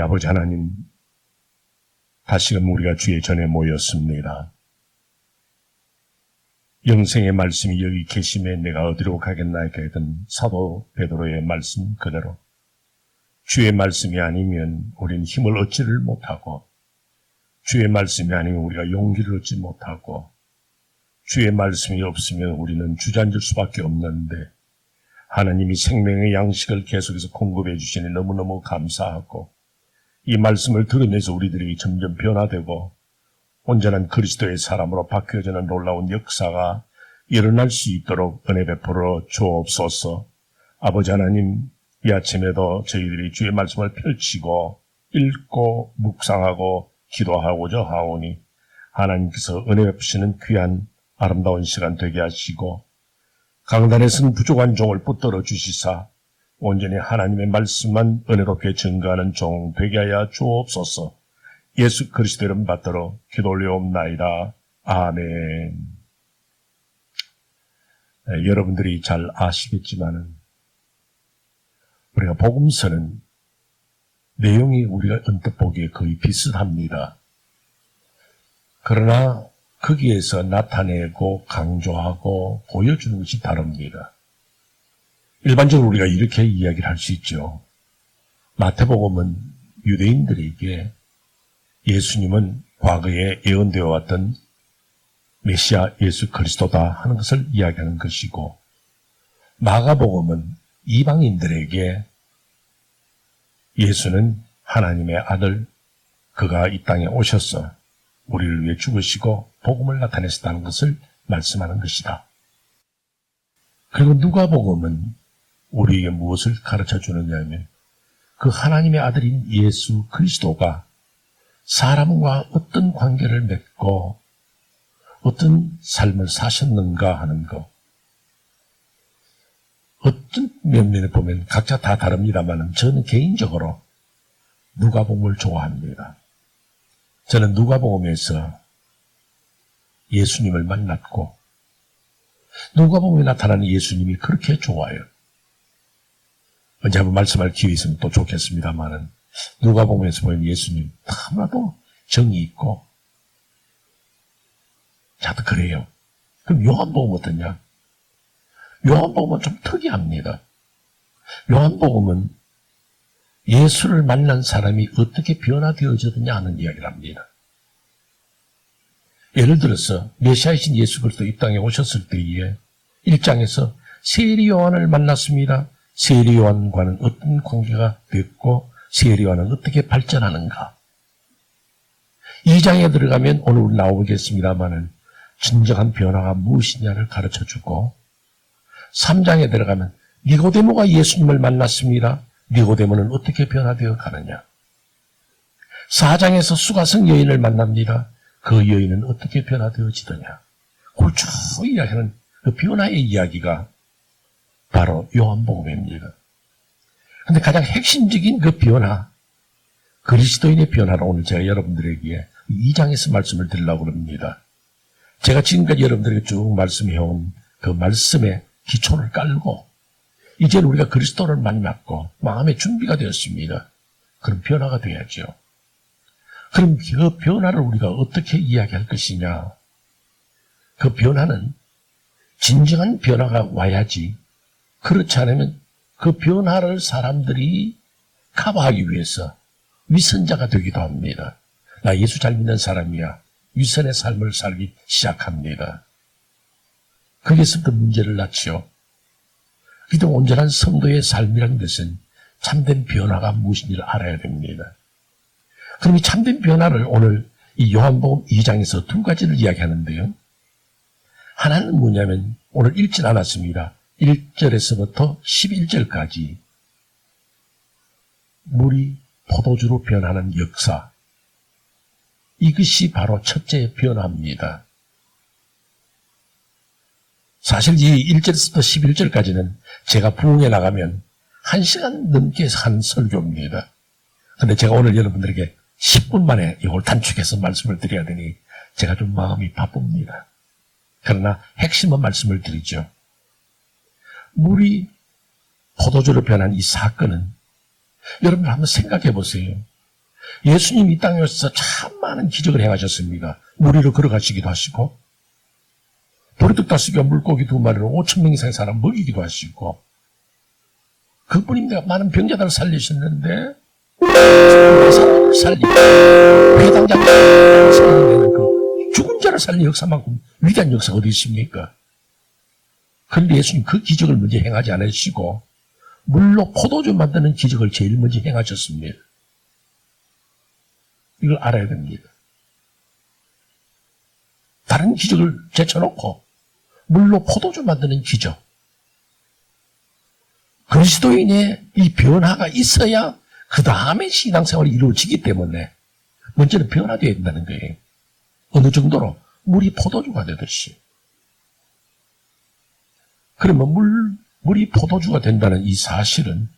우리 아버지 하나님, 다시금 우리가 주의 전에 모였습니다. 영생의 말씀이 여기 계심에 내가 어디로 가겠나이까 했던 사도 베드로의 말씀 그대로 주의 말씀이 아니면 우리는 힘을 얻지를 못하고 주의 말씀이 아니면 우리가 용기를 얻지 못하고 주의 말씀이 없으면 우리는 주저앉을 수밖에 없는데 하나님이 생명의 양식을 계속해서 공급해 주시니 너무너무 감사하고 이 말씀을 들으면서 우리들이 점점 변화되고 온전한 그리스도의 사람으로 바뀌어지는 놀라운 역사가 일어날 수 있도록 은혜 베풀어 주옵소서. 아버지 하나님, 이 아침에도 저희들이 주의 말씀을 펼치고 읽고 묵상하고 기도하고자 하오니 하나님께서 은혜 베푸시는 귀한 아름다운 시간 되게 하시고 강단에서는 부족한 종을 붙들어 주시사 온전히 하나님의 말씀만 은혜롭게 증거하는 종 되게 하여 주옵소서. 예수 그리스도 이름 받들어 기도 올려옵나이다. 아멘. 네, 여러분들이 잘 아시겠지만은 우리가 복음서는 내용이 우리가 언뜻 보기에 거의 비슷합니다. 그러나 거기에서 나타내고 강조하고 보여주는 것이 다릅니다. 일반적으로 우리가 이렇게 이야기를 할 수 있죠. 마태복음은 유대인들에게 예수님은 과거에 예언되어 왔던 메시아 예수 그리스도다 하는 것을 이야기하는 것이고 마가복음은 이방인들에게 예수는 하나님의 아들 그가 이 땅에 오셔서 우리를 위해 죽으시고 복음을 나타내셨다는 것을 말씀하는 것이다. 그리고 누가복음은 우리에게 무엇을 가르쳐 주느냐 하면 그 하나님의 아들인 예수 그리스도가 사람과 어떤 관계를 맺고 어떤 삶을 사셨는가 하는 것. 어떤 면면에 보면 각자 다 다릅니다만 저는 개인적으로 누가복음을 좋아합니다. 저는 누가복음에서 예수님을 만났고 누가복음에 나타나는 예수님이 그렇게 좋아요. 언제 한번 말씀할 기회 있으면 또 좋겠습니다만은 누가복음에서 보면 예수님 너무나도 정이 있고 자도 그래요. 그럼 요한복음 어떠냐? 요한복음은 좀 특이합니다. 요한복음은 예수를 만난 사람이 어떻게 변화되어졌느냐 하는 이야기를 합니다. 예를 들어서 메시아이신 예수 그리스도 이 땅에 오셨을 때에 1장에서 세리 요한을 만났습니다. 세리 요한과는 어떤 관계가 됐고 세리 요한은 어떻게 발전하는가? 2장에 들어가면 오늘 나오겠습니다만은 진정한 변화가 무엇이냐를 가르쳐 주고 3장에 들어가면 니고데모가 예수님을 만났습니다. 니고데모는 어떻게 변화되어 가느냐? 4장에서 수가성 여인을 만납니다. 그 여인은 어떻게 변화되어지더냐? 쭉 이야기하는 그 변화의 이야기가 바로 요한복음입니다. 근데 가장 핵심적인 그 변화, 그리스도인의 변화를 오늘 제가 여러분들에게 2장에서 말씀을 드리려고 합니다. 제가 지금까지 여러분들에게 쭉 말씀해온 그 말씀의 기초를 깔고 이제는 우리가 그리스도를 만났고 마음의 준비가 되었습니다. 그럼 변화가 돼야죠. 그럼 그 변화를 우리가 어떻게 이야기할 것이냐? 그 변화는 진정한 변화가 와야지. 그렇지 않으면 그 변화를 사람들이 커버하기 위해서 위선자가 되기도 합니다. 나 예수 잘 믿는 사람이야. 위선의 삶을 살기 시작합니다. 거기서부터 문제를 낳지요. 기도 온전한 성도의 삶이라는 것은 참된 변화가 무엇인지를 알아야 됩니다. 그럼 이 참된 변화를 오늘 이 요한복음 2장에서 두 가지를 이야기하는데요. 하나는 뭐냐면 오늘 읽진 않았습니다. 1절에서부터 11절까지 물이 포도주로 변하는 역사. 이것이 바로 첫째 변화입니다. 사실 이 1절에서부터 11절까지는 제가 부흥에 나가면 1시간 넘게 한 설교입니다. 근데 제가 오늘 여러분들에게 10분 만에 이걸 단축해서 말씀을 드려야 되니 제가 좀 마음이 바쁩니다. 그러나 핵심은 말씀을 드리죠. 물이 포도주로 변한 이 사건은 여러분 한번 생각해 보세요. 예수님이 이 땅에 오셔서 참 많은 기적을 행하셨습니다. 물 위로 걸어가시기도 하시고, 보리떡 다섯 개와 물고기 두 마리로 5천 명 이상의 사람 먹이기도 하시고, 그뿐입니다. 많은 병자들을 살리셨는데, 사람을 살리고, 회당자를 살리는 그 죽은 자를 살린 역사만큼 위대한 역사가 어디 있습니까? 그런데 예수님 그 기적을 먼저 행하지 않으시고, 물로 포도주 만드는 기적을 제일 먼저 행하셨습니다. 이걸 알아야 됩니다. 다른 기적을 제쳐놓고 물로 포도주 만드는 기적. 그리스도인의 이 변화가 있어야 그 다음에 신앙생활이 이루어지기 때문에 먼저는 변화되어야 된다는 거예요. 어느 정도로 물이 포도주가 되듯이. 그러면 물, 물이 포도주가 된다는 이 사실은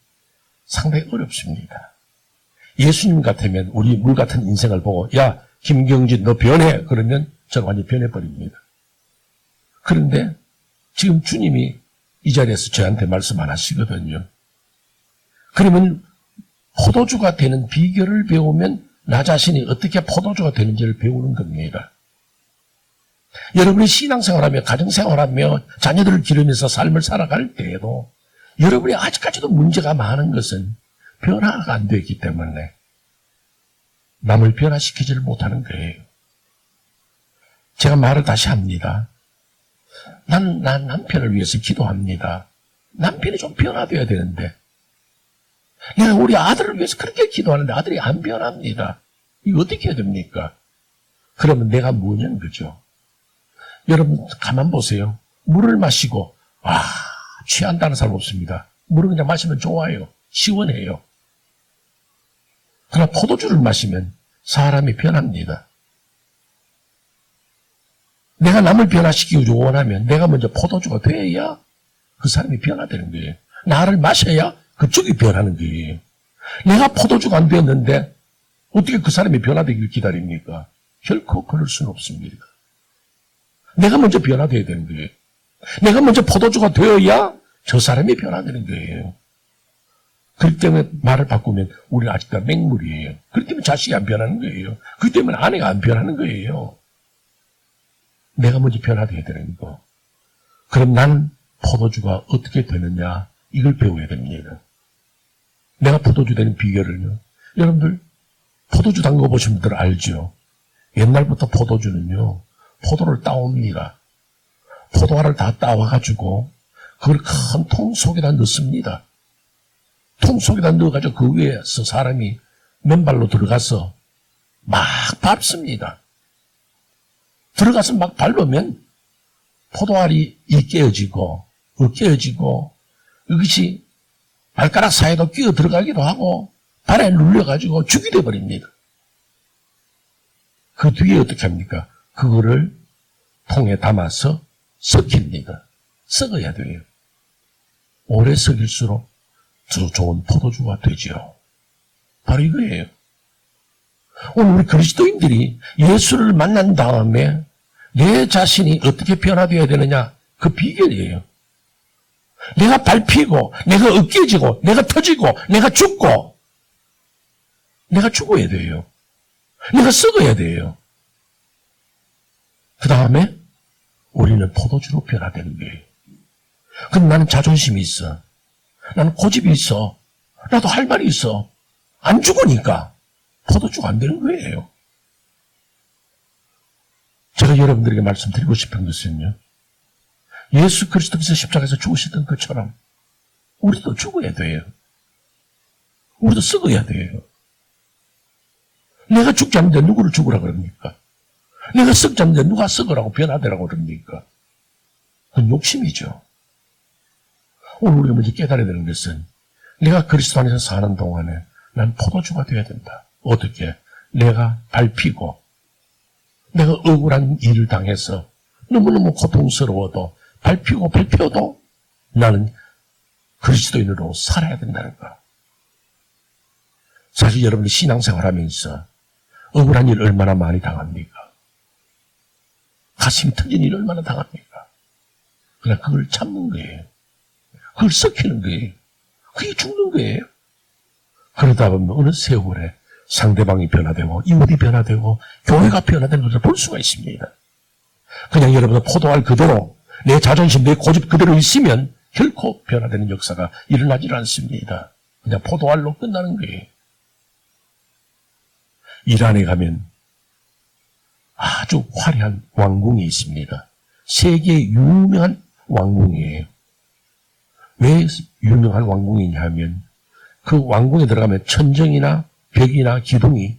상당히 어렵습니다. 예수님 같으면 우리 물 같은 인생을 보고 야 김경진 너 변해 그러면 저는 완전히 변해버립니다. 그런데 지금 주님이 이 자리에서 저한테 말씀 안 하시거든요. 그러면 포도주가 되는 비결을 배우면 나 자신이 어떻게 포도주가 되는지를 배우는 겁니다. 여러분이 신앙생활하며 가정생활하며 자녀들을 기르면서 삶을 살아갈 때에도 여러분이 아직까지도 문제가 많은 것은 변화가 안 되기 때문에 남을 변화시키지를 못하는 거예요. 제가 말을 다시 합니다. 난, 난 남편을 위해서 기도합니다. 남편이 좀 변화돼야 되는데 내가 우리 아들을 위해서 그렇게 기도하는데 아들이 안 변합니다. 이거 어떻게 해야 됩니까? 그러면 내가 뭐냐는 거죠. 여러분 가만 보세요. 물을 마시고 아 취한다는 사람 없습니다. 물을 그냥 마시면 좋아요. 시원해요. 그러나 포도주를 마시면 사람이 변합니다. 내가 남을 변화시키기 원하면 내가 먼저 포도주가 돼야 그 사람이 변화되는 거예요. 나를 마셔야 그쪽이 변하는 거예요. 내가 포도주가 안 되었는데 어떻게 그 사람이 변화되기를 기다립니까? 결코 그럴 수는 없습니다. 내가 먼저 변화되어야 되는 거예요. 내가 먼저 포도주가 되어야 저 사람이 변화되는 거예요. 그렇기 때문에 말을 바꾸면 우리는 아직도 맹물이에요. 그렇기 때문에 자식이 안 변하는 거예요. 그렇기 때문에 아내가 안 변하는 거예요. 내가 먼저 변화되어야 되는 거. 그럼 나는 포도주가 어떻게 되느냐 이걸 배워야 됩니다. 내가 포도주 되는 비결을요. 여러분들 포도주 담궈 보신 분들 알죠? 옛날부터 포도주는요. 포도를 따옵니다. 포도알을 다 따와가지고 그걸 큰 통 속에다 넣습니다. 통 속에다 넣어가지고 그 위에서 사람이 맨발로 들어가서 막 밟습니다. 들어가서 막 밟으면 포도알이 이 깨어지고 어 깨어지고 이것이 발가락 사이도 끼어 들어가기도 하고 발에 눌려가지고 죽이 돼버립니다. 그 뒤에 어떻게 합니까? 그거를 통에 담아서 섞입니다. 썩어야 돼요. 오래 썩일수록 더 좋은 포도주가 되죠. 바로 이거예요. 오늘 우리 그리스도인들이 예수를 만난 다음에 내 자신이 어떻게 변화되어야 되느냐 그 비결이에요. 내가 밟히고 내가 으깨지고 내가 터지고 내가 죽고 내가 죽어야 돼요. 내가 썩어야 돼요. 그 다음에 우리는 포도주로 변화되는 거예요. 그럼 나는 자존심이 있어. 나는 고집이 있어. 나도 할 말이 있어. 안 죽으니까 포도주가 안 되는 거예요. 제가 여러분들에게 말씀드리고 싶은 것은요. 예수 그리스도께서 십자가에서 죽으셨던 것처럼 우리도 죽어야 돼요. 우리도 썩어야 돼요. 내가 죽지 않는데 누구를 죽으라 그럽니까? 내가 썩지 않는데 누가 썩으라고 변화되라고 그럽니까? 그건 욕심이죠. 오늘 우리가 먼저 깨달아야 되는 것은 내가 그리스도 안에서 사는 동안에 난 포도주가 되어야 된다. 어떻게? 내가 밟히고 내가 억울한 일을 당해서 너무너무 고통스러워도 밟히고 밟혀도 나는 그리스도인으로 살아야 된다는 거. 사실 여러분이 신앙생활 하면서 억울한 일 얼마나 많이 당합니까? 가슴이 터진 일 얼마나 당합니까? 그냥 그걸 참는 거예요. 그걸 썩히는 거예요. 그게 죽는 거예요. 그러다 보면 어느 세월에 상대방이 변화되고 인물이 변화되고 교회가 변화되는 것을 볼 수가 있습니다. 그냥 여러분 포도알 그대로 내 자존심, 내 고집 그대로 있으면 결코 변화되는 역사가 일어나질 않습니다. 그냥 포도알로 끝나는 거예요. 이란에 가면 아주 화려한 왕궁이 있습니다. 세계 유명한 왕궁이에요. 왜 유명한 왕궁이냐 하면 그 왕궁에 들어가면 천정이나 벽이나 기둥이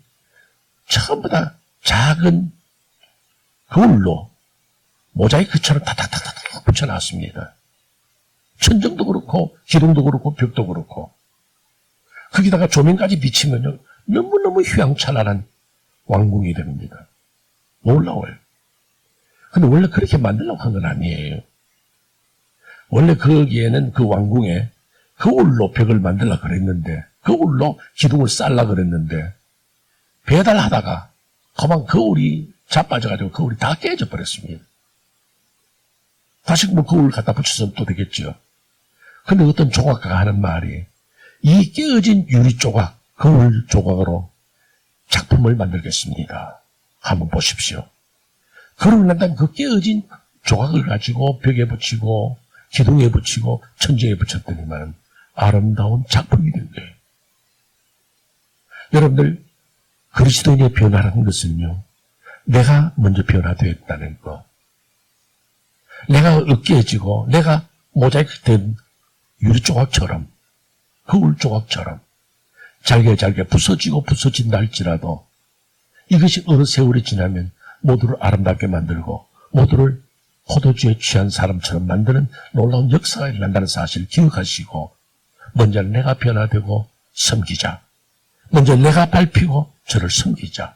전부 다 작은 거울로 모자이크처럼 타타타타타 붙여놨습니다. 천정도 그렇고 기둥도 그렇고 벽도 그렇고 거기다가 조명까지 비치면요 너무너무 휘황찬란한 왕궁이 됩니다. 놀라워요. 근데 원래 그렇게 만들려고 한 건 아니에요. 원래 거기에는 그 왕궁에 거울로 벽을 만들라 그랬는데 거울로 기둥을 쌓라 그랬는데 배달하다가 그만 거울이 자빠져가지고 거울이 다 깨져 버렸습니다. 다시 뭐 거울 갖다 붙여서 또 되겠죠. 근데 어떤 조각가가 하는 말이 이 깨어진 유리 조각, 거울 조각으로 작품을 만들겠습니다. 한번 보십시오. 그러고 난 다음에 그 깨어진 조각을 가지고 벽에 붙이고 기둥에 붙이고 천정에 붙였더니만 아름다운 작품이 된 거예요. 여러분들 그리스도인의 변화라는 것은요. 내가 먼저 변화되었다는 것. 내가 으깨지고 내가 모자이크 된 유리 조각처럼 거울 조각처럼 잘게 잘게 부서지고 부서진다 할지라도 이것이 어느 세월이 지나면 모두를 아름답게 만들고 모두를 포도주에 취한 사람처럼 만드는 놀라운 역사가 일어난다는 사실을 기억하시고 먼저 내가 변화되고 섬기자. 먼저 내가 밟히고 저를 섬기자.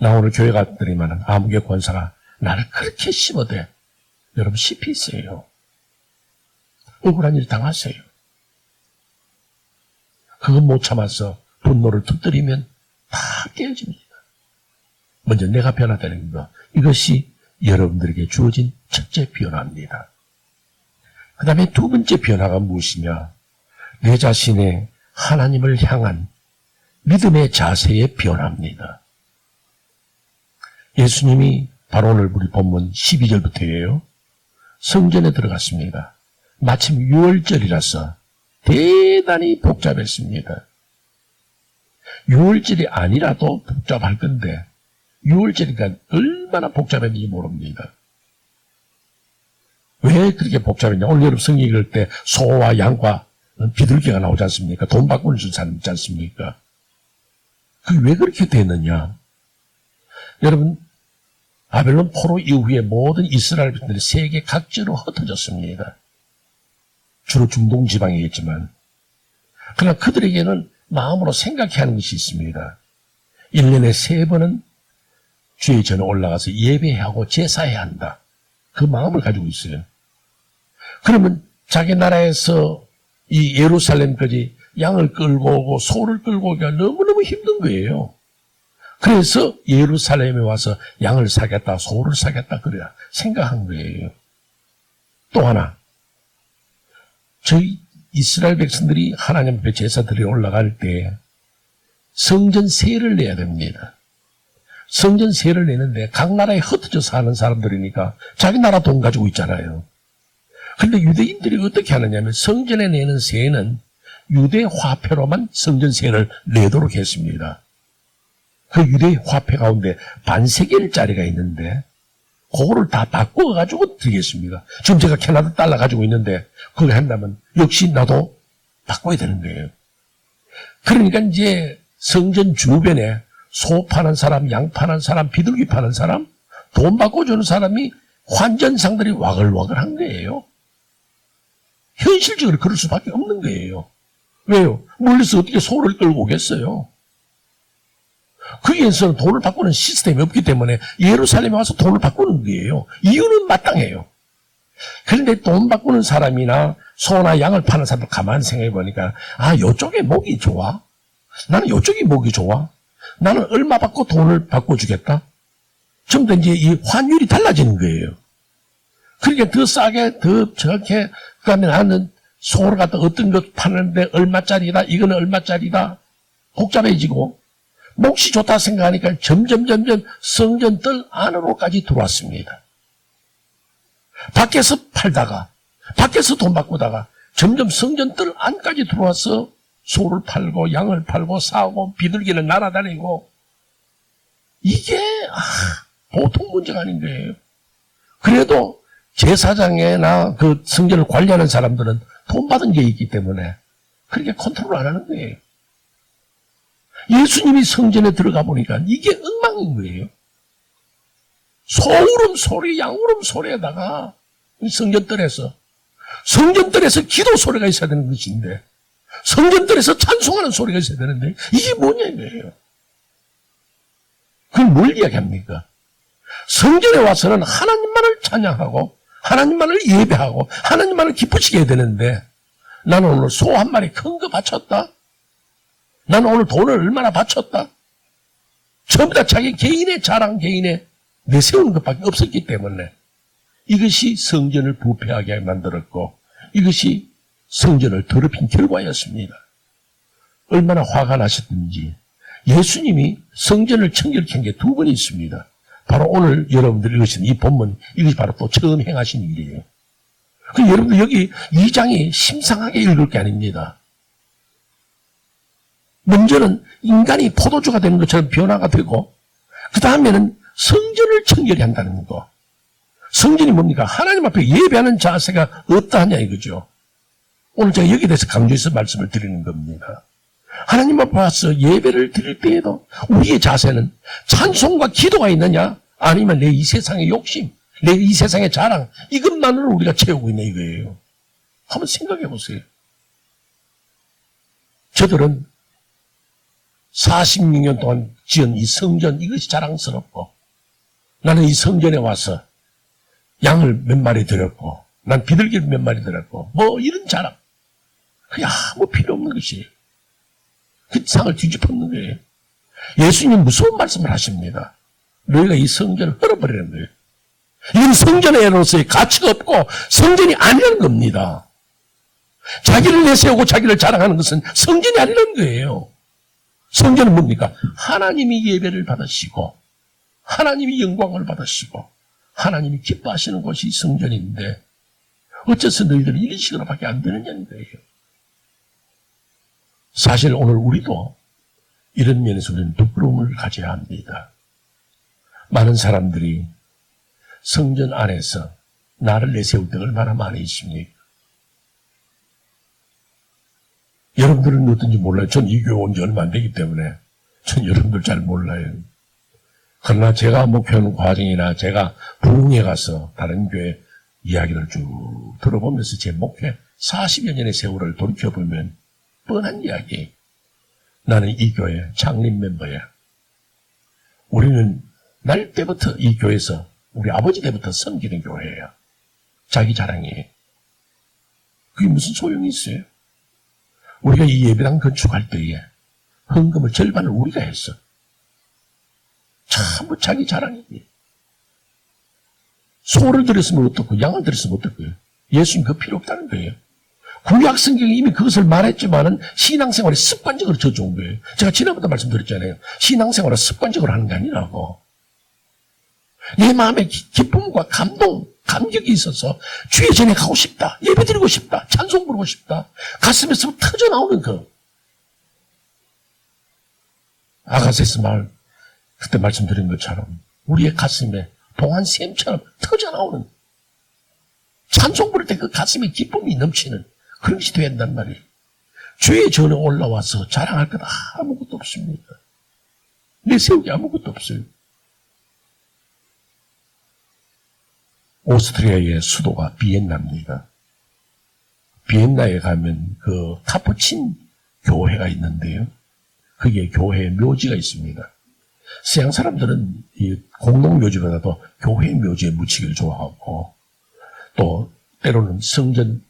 나 오늘 교회 갔더니만 아무개 권사가 나를 그렇게 심어대. 여러분 씹히세요. 억울한 일 당하세요. 그거 못 참아서 분노를 터뜨리면 다 깨집니다. 먼저 내가 변화되는 것. 이것이 여러분들에게 주어진 첫째 변화입니다. 그 다음에 두 번째 변화가 무엇이냐? 내 자신의 하나님을 향한 믿음의 자세의 변화입니다. 예수님이 바로 오늘 우리 본문 12절부터예요. 성전에 들어갔습니다. 마침 6월절이라서 대단히 복잡했습니다. 6월절이 아니라도 복잡할 건데 6월절이니까 얼마나 복잡했는지 모릅니다. 왜 그렇게 복잡했냐? 오늘 여러분 성경 읽을 때 소와 양과 비둘기가 나오지 않습니까? 돈 바꾸는 사람 있지 않습니까? 그게 왜 그렇게 됐느냐? 여러분, 바벨론 포로 이후에 모든 이스라엘 백성들이 세계 각지로 흩어졌습니다. 주로 중동 지방이겠지만. 그러나 그들에게는 마음으로 생각해야 하는 것이 있습니다. 1년에 세 번은 주의 전에 올라가서 예배하고 제사해야 한다. 그 마음을 가지고 있어요. 그러면 자기 나라에서 이 예루살렘까지 양을 끌고 오고 소를 끌고 오기가 너무너무 힘든 거예요. 그래서 예루살렘에 와서 양을 사겠다, 소를 사겠다, 그래야 생각한 거예요. 또 하나, 저희 이스라엘 백성들이 하나님 앞에 제사들이 올라갈 때 성전 세를 내야 됩니다. 성전 세를 내는데 각 나라에 흩어져 사는 사람들이니까 자기 나라 돈 가지고 있잖아요. 근데 유대인들이 어떻게 하느냐면 성전에 내는 세는 유대 화폐로만 성전 세를 내도록 했습니다. 그 유대 화폐 가운데 반세겔짜리가 있는데 그거를 다 바꿔가지고 드리겠습니다. 지금 제가 캐나다 달러 가지고 있는데 그걸 한다면 역시 나도 바꿔야 되는 거예요. 그러니까 이제 성전 주변에 소 파는 사람, 양 파는 사람, 비둘기 파는 사람, 돈 바꿔주는 사람이 환전상들이 와글와글한 거예요. 현실적으로 그럴 수밖에 없는 거예요. 왜요? 멀리서 어떻게 소를 끌고 오겠어요? 거기에서는 돈을 바꾸는 시스템이 없기 때문에 예루살렘에 와서 돈을 바꾸는 거예요. 이유는 마땅해요. 그런데 돈 바꾸는 사람이나 소나 양을 파는 사람들 가만히 생각해 보니까 아, 요쪽에 목이 좋아? 나는 요쪽이 목이 좋아? 나는 얼마 받고 돈을 바꿔주겠다? 다 이제 이 환율이 달라지는 거예요. 그러니까 더 싸게, 더 저렇게, 그 다음에 나는 소를 갖다 어떤 것 파는데 얼마짜리다, 이거는 얼마짜리다. 복잡해지고 몫이 좋다 생각하니까 점점 점점 성전 뜰 안으로까지 들어왔습니다. 밖에서 팔다가 밖에서 돈 바꾸다가 점점 성전 뜰 안까지 들어와서 소를 팔고 양을 팔고 사고 비둘기를 날아다니고 이게 아, 보통 문제가 아닌 거예요. 그래도 제사장이나 그 성전을 관리하는 사람들은 돈 받은 게 있기 때문에 그렇게 컨트롤 안 하는 거예요. 예수님이 성전에 들어가 보니까 이게 엉망인 거예요. 소울음 소리, 양울음 소리에다가 이 성전뜰에서 성전뜰에서 기도 소리가 있어야 되는 것인데 성전뜰에서 찬송하는 소리가 있어야 되는데 이게 뭐냐 이거예요. 그건 뭘 이야기합니까? 성전에 와서는 하나님만을 찬양하고 하나님만을 예배하고 하나님만을 기쁘시게 해야 되는데 나는 오늘 소 한 마리 큰 거 바쳤다. 나는 오늘 돈을 얼마나 바쳤다. 전부 다 자기 개인의 자랑, 개인의 내세우는 것밖에 없었기 때문에 이것이 성전을 부패하게 만들었고 이것이 성전을 더럽힌 결과였습니다. 얼마나 화가 나셨든지 예수님이 성전을 청결케 한게두 번 있습니다. 바로 오늘 여러분들 읽으신 이 본문 이것이 바로 또 처음 행하신 일이에요. 그 여러분들 여기 이 장이 심상하게 읽을 게 아닙니다. 먼저는 인간이 포도주가 되는 것처럼 변화가 되고 그 다음에는 성전을 청결히 한다는 거. 성전이 뭡니까? 하나님 앞에 예배하는 자세가 어떠하냐 이거죠. 오늘 제가 여기에 대해서 강조해서 말씀을 드리는 겁니다. 하나님 앞에 와서 예배를 드릴 때에도 우리의 자세는 찬송과 기도가 있느냐? 아니면 내 이 세상의 욕심, 내 이 세상의 자랑, 이것만으로 우리가 채우고 있는 이거예요. 한번 생각해 보세요. 저들은 46년 동안 지은 이 성전 이것이 자랑스럽고 나는 이 성전에 와서 양을 몇 마리 드렸고 난 비둘기를 몇 마리 드렸고 뭐 이런 자랑 그게 아무 필요 없는 것이에요. 그 상을 뒤집어놓는 거예요. 예수님 무서운 말씀을 하십니다. 너희가 이 성전을 헐어버리는 거예요. 이건 성전에로서의 가치가 없고 성전이 아니라는 겁니다. 자기를 내세우고 자기를 자랑하는 것은 성전이 아니라는 거예요. 성전은 뭡니까? 하나님이 예배를 받으시고 하나님이 영광을 받으시고 하나님이 기뻐하시는 곳이 성전인데 어째서 너희들은 이런 식으로밖에 안 되느냐는 거예요. 사실 오늘 우리도 이런 면에서 우리는 부끄러움을 가져야 합니다. 많은 사람들이 성전 안에서 나를 내세울 때가 얼마나 많이 있습니까? 여러분들은 어떤지 몰라요. 전 이 교회 온 지 얼마 안 되기 때문에 전 여러분들 잘 몰라요. 그러나 제가 목표하는 과정이나 제가 부흥에 가서 다른 교회 이야기를 쭉 들어보면서 제 목회 40여 년의 세월을 돌이켜보면 뻔한 이야기. 나는 이 교회 창립 멤버야. 우리는 날 때부터 이 교회에서 우리 아버지 때부터 섬기는 교회야. 자기 자랑이. 그게 무슨 소용이 있어요? 우리가 이 예배당 건축할 때에 헌금을 절반을 우리가 했어. 전부 자기 자랑이니. 소를 들였으면 어떻고 양을 들였으면 어떻고요. 예수님 그 필요 없다는 거예요. 구약 성경이 이미 그것을 말했지만은 신앙생활에 습관적으로 져좋은 거예요. 제가 지난번에 말씀드렸잖아요. 신앙생활을 습관적으로 하는 게 아니라고. 내 마음에 기- 기쁨과 감동, 감격이 있어서 주의 전에 가고 싶다. 예배 드리고 싶다. 찬송 부르고 싶다. 가슴에서 터져 나오는 그 아가세스 말 그때 말씀드린 것처럼 우리의 가슴에 동안 샘처럼 터져 나오는 찬송 부를 때 그 가슴에 기쁨이 넘치는 그런 것이 돼야 한단 말이에요. 주의 전에 올라와서 자랑할 것 아무것도 없습니다. 내 세우기 아무것도 없어요. 오스트리아의 수도가 비엔나입니다. 비엔나에 가면 그 카푸친 교회가 있는데요. 거기에 교회 묘지가 있습니다. 서양 사람들은 이 공동 묘지보다도 교회 묘지에 묻히기를 좋아하고 또 때로는 성전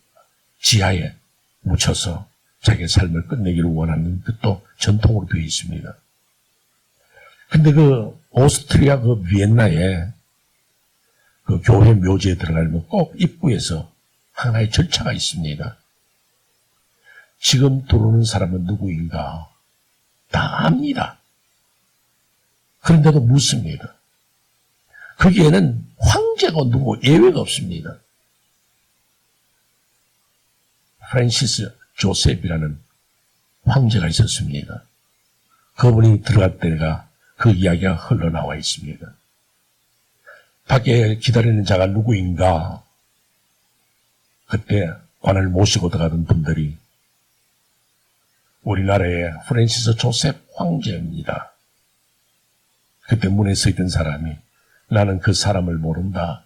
지하에 묻혀서 자기의 삶을 끝내기를 원하는 그또 전통으로 되어 있습니다. 근데 그 오스트리아 그 비엔나에 그 교회 묘지에 들어가려면 꼭 입구에서 하나의 절차가 있습니다. 지금 들어오는 사람은 누구인가? 다 압니다. 그런데도 묻습니다. 거기에는 황제가 누구 예외가 없습니다. 프란시스 조셉이라는 황제가 있었습니다. 그분이 들어갈 때가 그 이야기가 흘러나와 있습니다. 밖에 기다리는 자가 누구인가? 그때 관을 모시고 들어가던 분들이 우리나라의 프란시스 조셉 황제입니다. 그때 문에 서 있던 사람이 나는 그 사람을 모른다.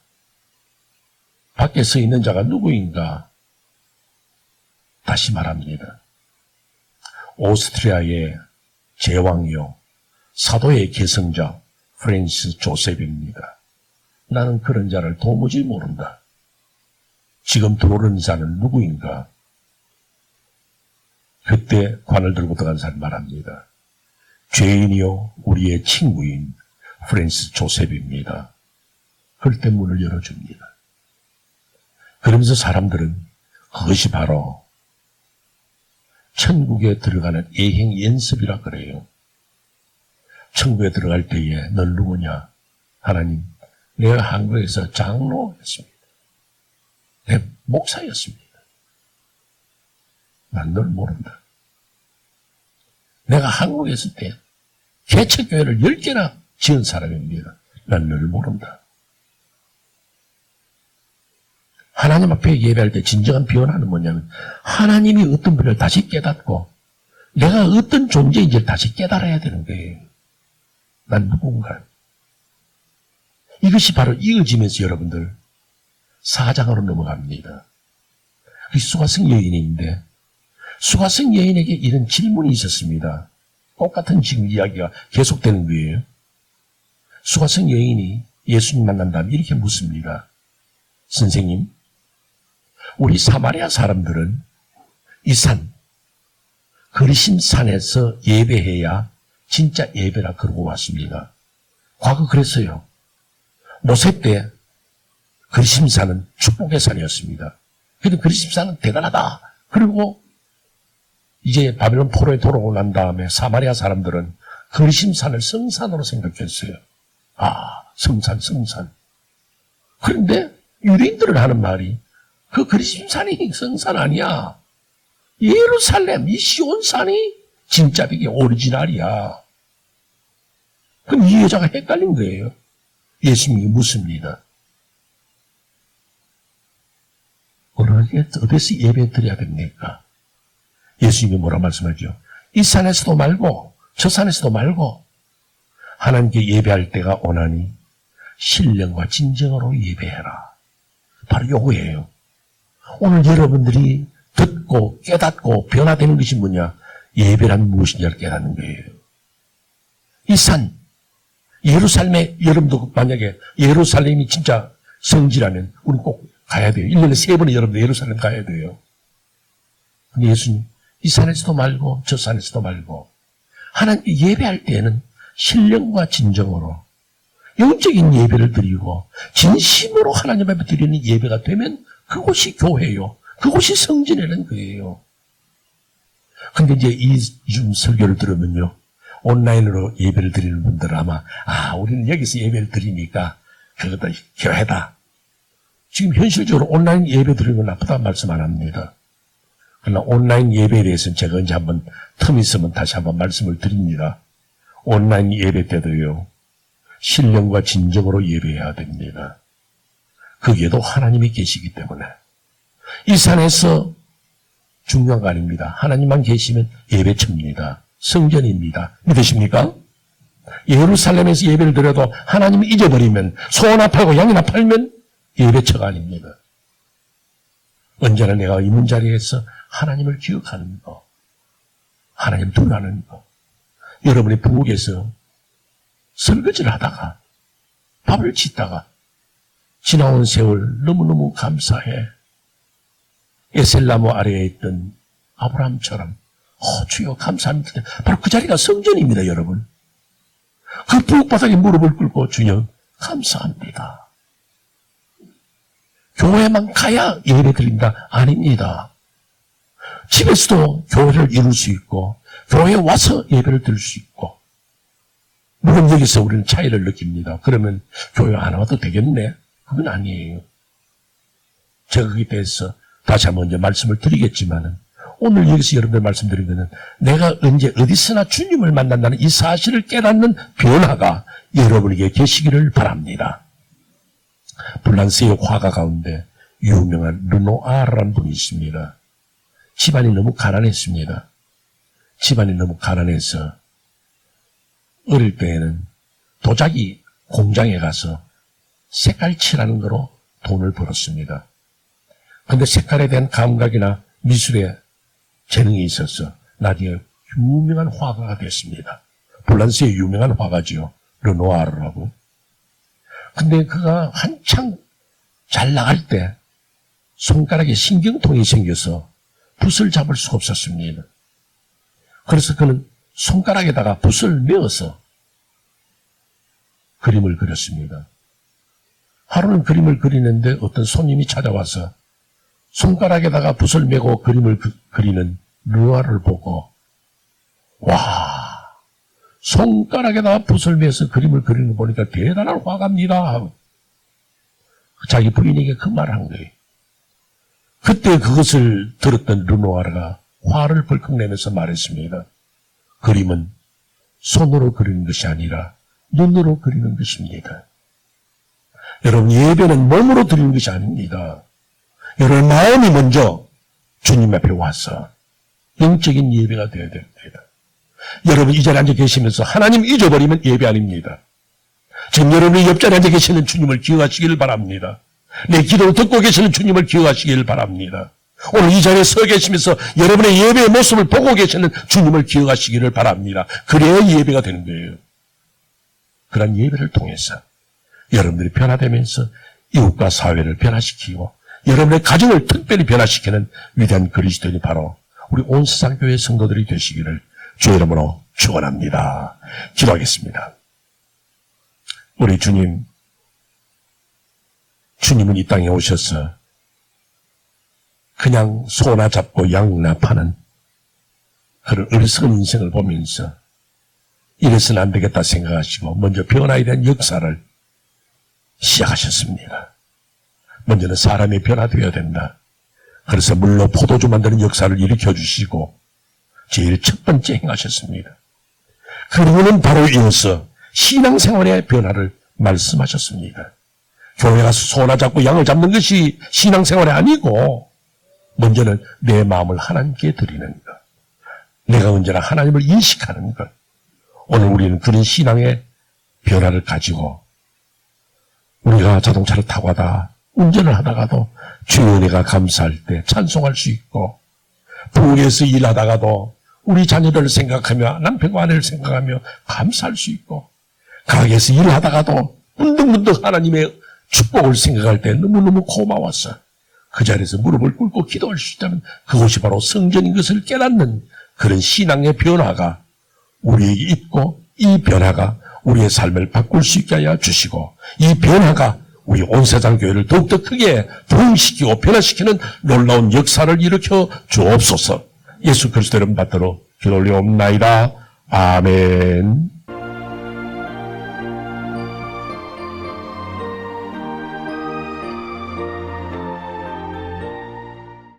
밖에 서 있는 자가 누구인가? 다시 말합니다. 오스트리아의 제왕이요. 사도의 계승자 프랜시스 조셉입니다. 나는 그런 자를 도무지 모른다. 지금 들어오는 자는 누구인가? 그때 관을 들고 들어간 사람 말합니다. 죄인이요 우리의 친구인 프랜시스 조셉입니다. 그때 문을 열어줍니다. 그러면서 사람들은 그것이 바로 천국에 들어가는 예행 연습이라 그래요. 천국에 들어갈 때에 넌 누구냐? 하나님, 내가 한국에서 장로였습니다. 내 목사였습니다. 난 널 모른다. 내가 한국에 있을 때 개척교회를 10개나 지은 사람입니다. 난 널 모른다. 하나님 앞에 예배할 때 진정한 변화는 뭐냐면 하나님이 어떤 분을 다시 깨닫고 내가 어떤 존재인지를 다시 깨달아야 되는 거예요. 난 누군가. 이것이 바로 이어지면서 여러분들 사장으로 넘어갑니다. 그 수가성 여인인데 수가성 여인에게 이런 질문이 있었습니다. 똑같은 지금 이야기가 계속되는 거예요. 수가성 여인이 예수님 만난 다음에 이렇게 묻습니다. 선생님, 우리 사마리아 사람들은 이 산, 그리심 산에서 예배해야 진짜 예배라 그러고 왔습니다. 과거 그랬어요. 모세 때 그리심산은 축복의 산이었습니다. 그래도 그리심산은 대단하다. 그리고 이제 바벨론 포로에 돌아오고 난 다음에 사마리아 사람들은 그리심산을 성산으로 생각했어요. 아, 성산, 성산. 그런데 유대인들은 하는 말이 그 그리심산이 성산 아니야. 예루살렘, 이 시온산이 진짜 이게 오리지널이야. 그럼 이 여자가 헷갈린 거예요. 예수님이 묻습니다. 어느게 어디서 예배 드려야 됩니까? 예수님이 뭐라 말씀하죠? 이 산에서도 말고 저 산에서도 말고 하나님께 예배할 때가 오나니 신령과 진정으로 예배해라. 바로 요거예요. 오늘 여러분들이 듣고 깨닫고 변화되는 것이 뭐냐? 예배란 무엇이냐를 깨닫는 거예요. 이 산, 예루살렘에 여러분도 만약에 예루살렘이 진짜 성지라면 우리 꼭 가야 돼요. 1년에 세 번은 여러분들 예루살렘 가야 돼요. 근데 예수님, 이 산에서도 말고 저 산에서도 말고 하나님 예배할 때에는 신령과 진정으로 영적인 예배를 드리고 진심으로 하나님 앞에 드리는 예배가 되면 그곳이 교회요. 그곳이 성진이라는 거예요. 근데 이제 이 좀 설교를 들으면요. 온라인으로 예배를 드리는 분들은 아마, 아, 우리는 여기서 예배를 드리니까 그것도 교회다. 지금 현실적으로 온라인 예배 드리는 건 나쁘다는 말씀 안 합니다. 그러나 온라인 예배에 대해서는 제가 언제 한번 틈 있으면 다시 한번 말씀을 드립니다. 온라인 예배 때도요, 신령과 진정으로 예배해야 됩니다. 거기에도 하나님이 계시기 때문에. 이 산에서 중요한 거 아닙니다. 하나님만 계시면 예배처입니다. 성전입니다. 믿으십니까? 예루살렘에서 예배를 드려도 하나님을 잊어버리면 소나 팔고 양이나 팔면 예배처가 아닙니다. 언제나 내가 이 문 자리에서 하나님을 기억하는 거, 하나님 두라는 거. 여러분이 부엌에서 설거지를 하다가 밥을 짓다가 지나온 세월 너무너무 감사해. 에셀나무 아래에 있던 아브라함처럼 어, 주여 감사합니다. 바로 그 자리가 성전입니다, 여러분. 그 부엌바닥에 무릎을 꿇고 주여 감사합니다. 교회만 가야 예배 드린다? 아닙니다. 집에서도 교회를 이룰 수 있고, 교회에 와서 예배를 드릴 수 있고, 물론 여기서 우리는 차이를 느낍니다. 그러면 교회 안 와도 되겠네? 그건 아니에요. 제가 거기에 대해서 다시 한번 이제 말씀을 드리겠지만은, 오늘 여기서 여러분들 말씀드린 거는 내가 언제 어디서나 주님을 만난다는 이 사실을 깨닫는 변화가 여러분에게 계시기를 바랍니다. 불란스의 화가 가운데 유명한 르노아라는 분이 있습니다. 집안이 너무 가난했습니다. 집안이 너무 가난해서 어릴 때에는 도자기 공장에 가서 색깔 칠하는 거로 돈을 벌었습니다. 근데 색깔에 대한 감각이나 미술에 재능이 있어서 나중에 유명한 화가가 됐습니다. 불란스의 유명한 화가지요. 르노아르라고. 근데 그가 한창 잘 나갈 때 손가락에 신경통이 생겨서 붓을 잡을 수가 없었습니다. 그래서 그는 손가락에다가 붓을 메어서 그림을 그렸습니다. 하루는 그림을 그리는데 어떤 손님이 찾아와서 손가락에다가 붓을 메고 그림을 그, 그리는 르와를 보고 와 손가락에다가 붓을 메서 그림을 그리는 거 보니까 대단한 화가입니다. 자기 부인에게 그 말을 한 거예요. 그때 그것을 들었던 르노아르가 화를 벌컥 내면서 말했습니다. 그림은 손으로 그리는 것이 아니라 눈으로 그리는 것입니다. 여러분 예배는 몸으로 드리는 것이 아닙니다. 여러분 마음이 먼저 주님 앞에 와서 영적인 예배가 되어야 됩니다. 여러분 이 자리에 앉아 계시면서 하나님 잊어버리면 예배 아닙니다. 지금 여러분이 옆자리에 앉아 계시는 주님을 기억하시기를 바랍니다. 내 기도를 듣고 계시는 주님을 기억하시기를 바랍니다. 오늘 이 자리에 서 계시면서 여러분의 예배의 모습을 보고 계시는 주님을 기억하시기를 바랍니다. 그래야 예배가 되는 거예요. 그런 예배를 통해서 여러분들이 변화되면서 이웃과 사회를 변화시키고 여러분의 가정을 특별히 변화시키는 위대한 그리스도인이 바로 우리 온 세상 교회 성도들이 되시기를 주의 이름으로 축원합니다. 기도하겠습니다. 우리 주님, 주님은 이 땅에 오셔서 그냥 소나 잡고 양나 파는 그런 어리석은 인생을 보면서 이래서는 안 되겠다 생각하시고 먼저 변화에 대한 역사를 시작하셨습니다. 먼저는 사람이 변화되어야 된다. 그래서 물로 포도주 만드는 역사를 일으켜 주시고 제일 첫 번째 행하셨습니다. 그리고는 바로 이어서 신앙생활의 변화를 말씀하셨습니다. 교회 가서 소나 잡고 양을 잡는 것이 신앙생활이 아니고 먼저는 내 마음을 하나님께 드리는 것. 내가 언제나 하나님을 인식하는 것. 오늘 우리는 그런 신앙의 변화를 가지고 우리가 자동차를 타고 하다 운전을 하다가도 주여 내가 감사할 때 찬송할 수 있고 부엌에서 일하다가도 우리 자녀를 생각하며 남편과 아내를 생각하며 감사할 수 있고 가게에서 일하다가도 문득문득 하나님의 축복을 생각할 때 너무너무 고마워서 그 자리에서 무릎을 꿇고 기도할 수 있다면 그것이 바로 성전인 것을 깨닫는 그런 신앙의 변화가 우리에게 있고 이 변화가 우리의 삶을 바꿀 수 있게 하여 주시고 이 변화가 우리 온 세상 교회를 더욱더 크게 부흥시키고 변화시키는 놀라운 역사를 일으켜 주옵소서 예수 그리스도 이름 받들어 기도 올리옵나이다. 아멘